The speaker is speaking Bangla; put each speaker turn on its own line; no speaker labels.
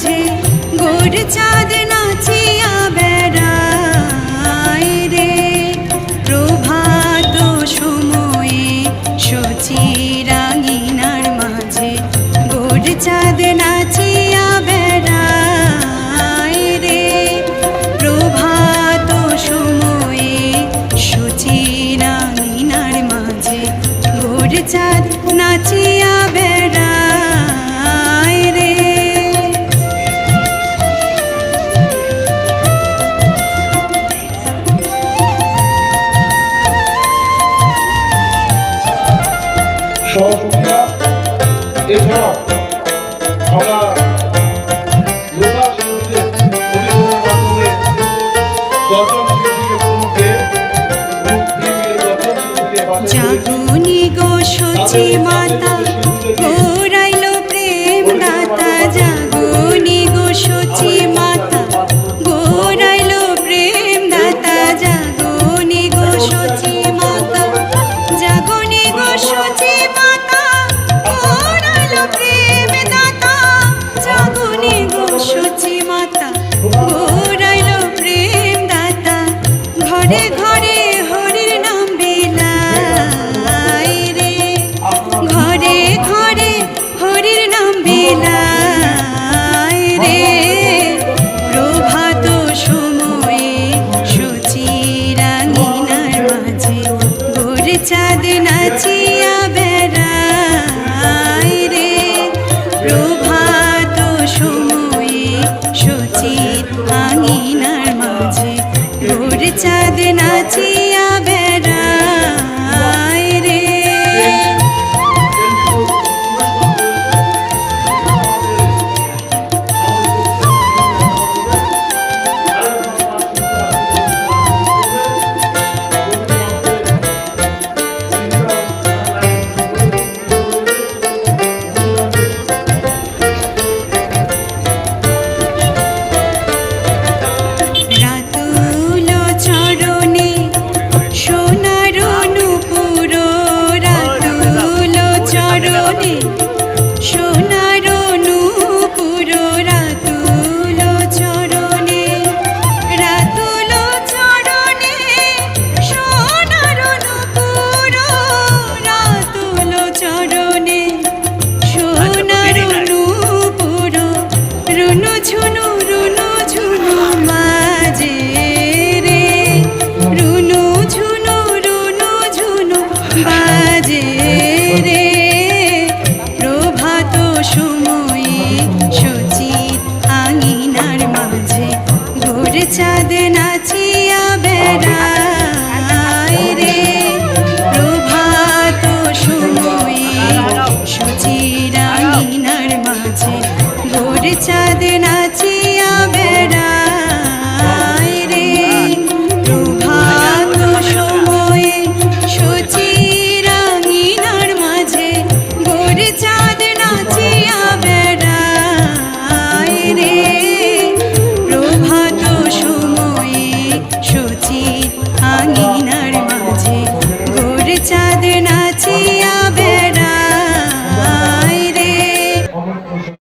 মাঝে গোর চাঁদ নাচিয়া
এছাড়াও আমরা
জাগুনি গো সচি মাতা। রূপ